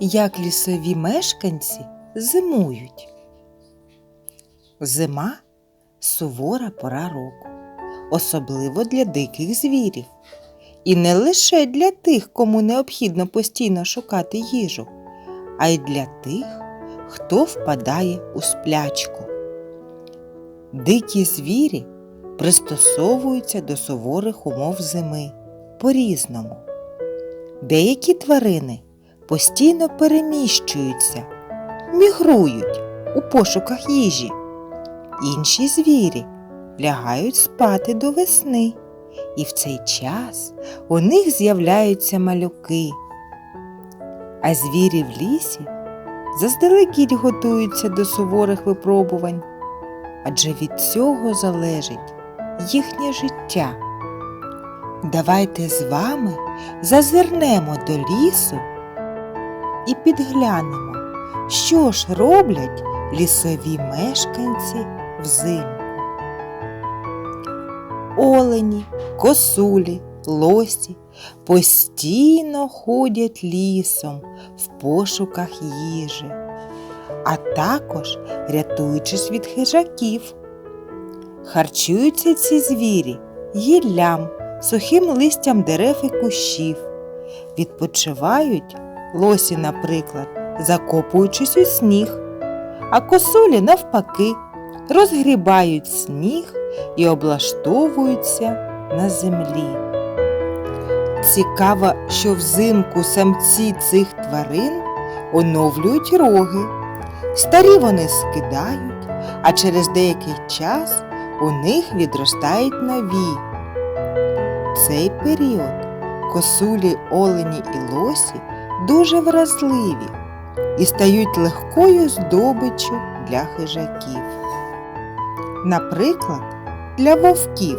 як лісові мешканці зимують. Зима сувора пора року, особливо для диких звірів. І не лише для тих, кому необхідно постійно шукати їжу, а й для тих, хто впадає у сплячку. Дикі звірі пристосовуються до суворих умов зими по-різному. Деякі тварини постійно переміщуються, мігрують у пошуках їжі. Інші звірі лягають спати до весни, і в цей час у них з'являються малюки. А звірі в лісі заздалегідь готуються до суворих випробувань, адже від цього залежить їхнє життя. Давайте з вами зазирнемо до лісу і підглянемо, що ж роблять лісові мешканці взимку. Олені, косулі, лосі постійно ходять лісом в пошуках їжі, а також рятуючись від хижаків. Харчуються ці звірі гіллям, сухим листям дерев і кущів. Відпочивають лосі, наприклад, закопуючись у сніг, а косулі навпаки розгрібають сніг і облаштовуються на землі. Цікаво, що взимку самці цих тварин оновлюють роги. Старі вони скидають, а через деякий час у них відростають нові. Цей період косулі, олені і лосі дуже вразливі і стають легкою здобиччю для хижаків. Наприклад, для вовків.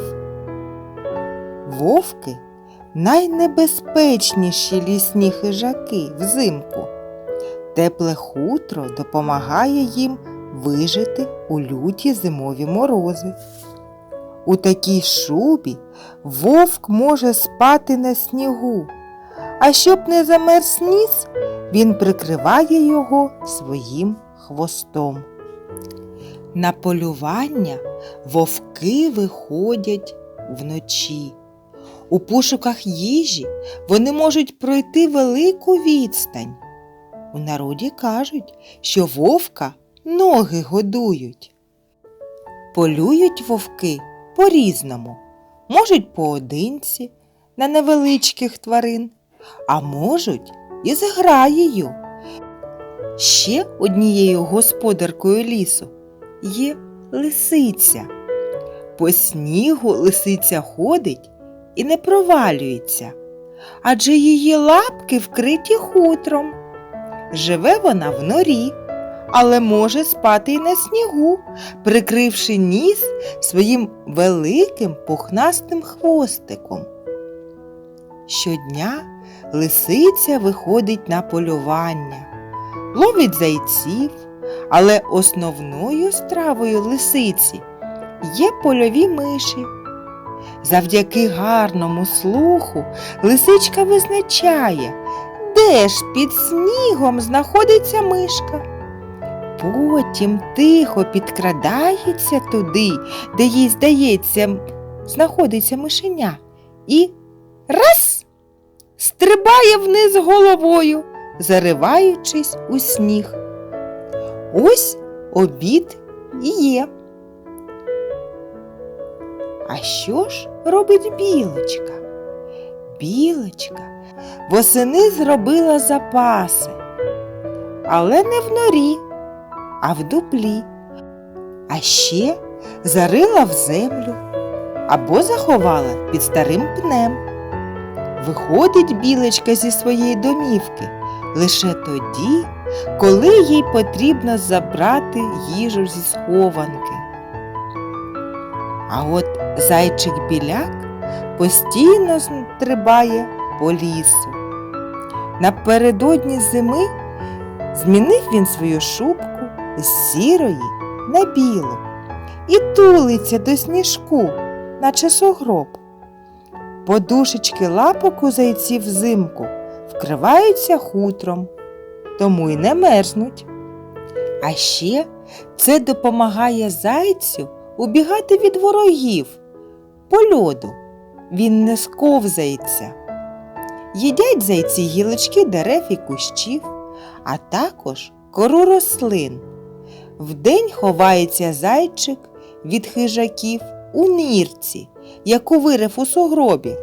Вовки найнебезпечніші лісні хижаки взимку. Тепле хутро допомагає їм вижити у люті зимові морози. У такій шубі вовк може спати на снігу, а щоб не замерз ніс, він прикриває його своїм хвостом. На полювання вовки виходять вночі. У пошуках їжі вони можуть пройти велику відстань. У народі кажуть, що вовка ноги годують. Полюють вовки по-різному, можуть поодинці на невеличких тварин, а можуть і з граєю. Ще однією господаркою лісу є лисиця. По снігу лисиця ходить і не провалюється, адже її лапки вкриті хутром. Живе вона в норі, але може спати й на снігу, прикривши ніс своїм великим пухнастим хвостиком. Щодня лисиця виходить на полювання, ловить зайців, але основною стравою лисиці є польові миші. Завдяки гарному слуху лисичка визначає, де ж під снігом знаходиться мишка. Потім тихо підкрадається туди, де їй здається, знаходиться мишеня, і раз стрибає вниз головою, зариваючись у сніг. Ось обід і є. А що ж робить білочка? Білочка восени зробила запаси, але не в норі, а в дуплі, а ще зарила в землю або заховала під старим пнем. Виходить білочка зі своєї домівки лише тоді, коли їй потрібно забрати їжу зі схованки. А от зайчик біляк постійно стрибає по лісу. Напередодні зими змінив він свою шубку з сірої на білу і тулиться до сніжку, наче сугроб. Подушечки лапок у зайців взимку вкриваються хутром, тому й не мерзнуть. А ще це допомагає зайцю убігати від ворогів по льоду. Він не сковзається. Їдять зайці гілочки дерев і кущів, а також кору рослин. Вдень ховається зайчик від хижаків у нірці, яку вирив у сугробі,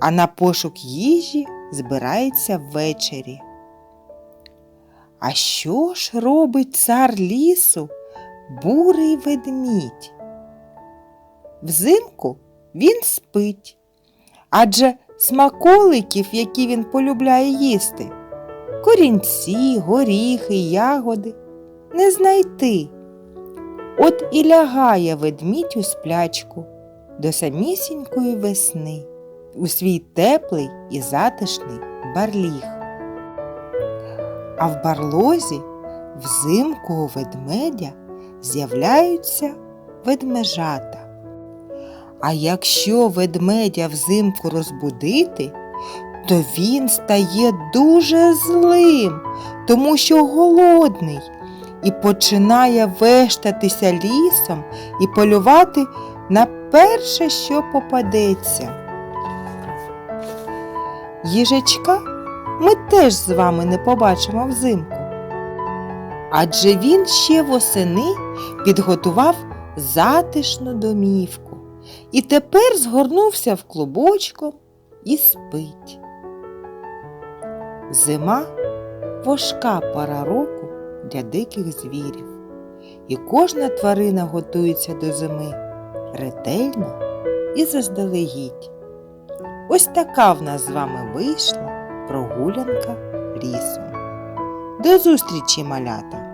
а на пошук їжі збирається ввечері. А що ж робить цар лісу, бурий ведмідь? Взимку він спить, адже смаколиків, які він полюбляє їсти, корінці, горіхи, ягоди не знайти. От і лягає ведмідь у сплячку до самісінької весни у свій теплий і затишний барліг. А в барлозі взимку у ведмедя з'являються ведмежата. А якщо ведмедя взимку розбудити, то він стає дуже злим, тому що голодний, і починає вештатися лісом і полювати на перше, що попадеться. Їжачка ми теж з вами не побачимо взимку. Адже він ще восени підготував затишну домівку і тепер згорнувся в клубочком і спить. Зима важка пора року для диких звірів, і кожна тварина готується до зими ретельно і заздалегідь. Ось така в нас з вами вийшла прогулянка лісом. До зустрічі, малята!